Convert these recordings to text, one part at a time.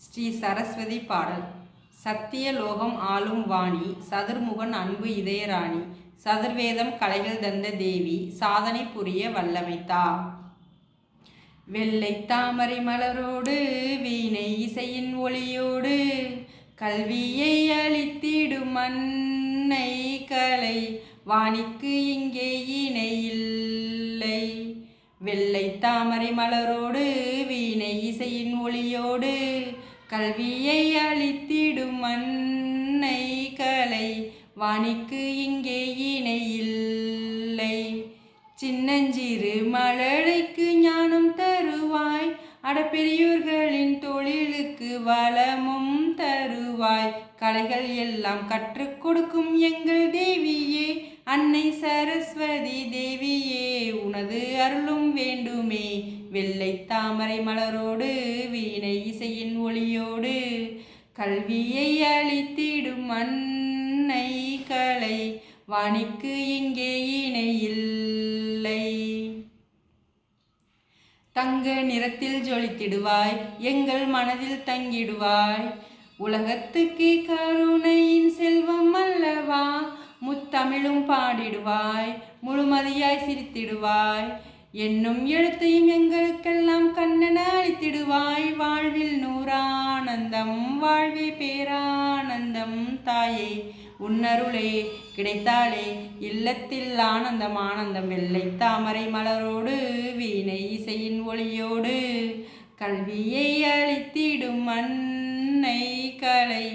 ஸ்ரீ சரஸ்வதி பாடல். சத்திய லோகம் ஆளும் வாணி சதுர்முகன் அன்பு இதயராணி சதுர்வேதம் கலைகள் தந்த தேவி சாதனை புரிய வல்லமைத்தா வெள்ளை தாமரை மலரோடு வீணை இசையின் ஒளியோடு கல்வியை அளித்திடும் மண்ணை கலை வாணிக்கு இங்கே இணையில்லை வெள்ளை தாமரை மலரோடு வீணை இசையின் ஒளியோடு கல்வியை அளித்திடும் மண்ணை கலை வாணிக்கு இங்கே இணையில்லை சின்னஞ்சிறு மழலைக்கு ஞானம் தருவாய் அடப்பெரியோர்களின் தொழிலுக்கு வளமும் தருவாய். கலைகள் எல்லாம் கற்றுக் கொடுக்கும் எங்கள் தேவியே அன்னை சரஸ்வதி தேவியே உனது அருளும் வேண்டுமே. வெள்ளை தாமரை மலரோடு வீணை இசையின் ஒளியோடு கல்வியை அளித்திடும் அன்னை கலை வாணிக்கு இங்கே இணை இல்லை. தங்க நிறத்தில் ஜொலித்திடுவாய் எங்கள் மனதில் தங்கிடுவாய். உலகத்துக்கு கருணையின் செல்வம் அல்லவா முத்தமிழும் பாடிடுவாய் முழுமதியாய் சிரித்திடுவாய். என்னும் எழுத்தையும் எங்கள் தாயே உன்னருளே கிடைத்தாளே இல்லத்தில் ஆனந்தம் ஆனந்தம் வெள்ளை தாமரை மலரோடு வீணை இசையின் ஒளியோடு கல்வியை அளித்திடும் மண்ணை கலை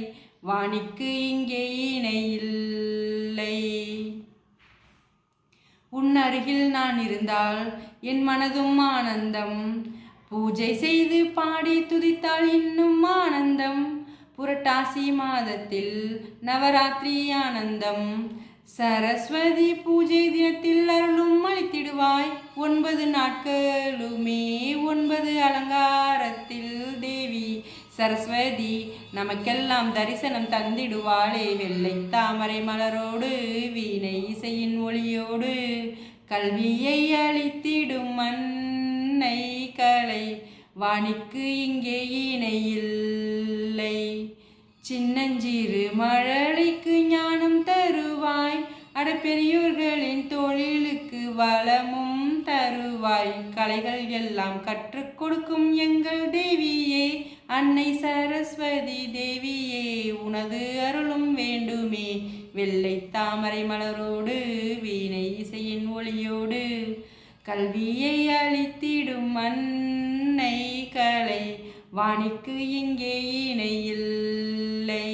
வாணிக்கு இங்கே இணையில்லை உன் அருகில் நான் இருந்தால் என் மனதும் ஆனந்தம் பூஜை செய்து பாடி துதித்தால் இன்னும் ஆனந்தம் புரட்டாசி மாதத்தில் நவராத்திரி ஆனந்தம். சரஸ்வதி பூஜை தினத்தில் அருளும் அளித்திடுவாய். ஒன்பது நாட்களுமே ஒன்பது அலங்காரத்தில் தேவி. சரஸ்வதி நமக்கெல்லாம் தரிசனம் தந்திடுவாளே. வெள்ளை தாமரை மலரோடு வீணை இசையின் ஒளியோடு. கல்வியை அளித்திடும் அன்னை கலை. வாணிக்கு இங்கே இணையில். சின்னஞ்சிறு மழலைக்கு ஞானம் தருவாய். அடப்பெரியோர்களின் தொழிலுக்கு வளமும் தருவாய். கலைகள் எல்லாம் கற்றுக் கொடுக்கும் எங்கள் தேவியே. அன்னை சரஸ்வதி தேவியே உனது அருளும் வேண்டுமே. வெள்ளை தாமரை மலரோடு வீணை இசையின் ஒளியோடு. கல்வியை அளித்திடும் அன்னை கலை வாணிக்கு இங்கே இணையில்லை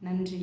நன்றி.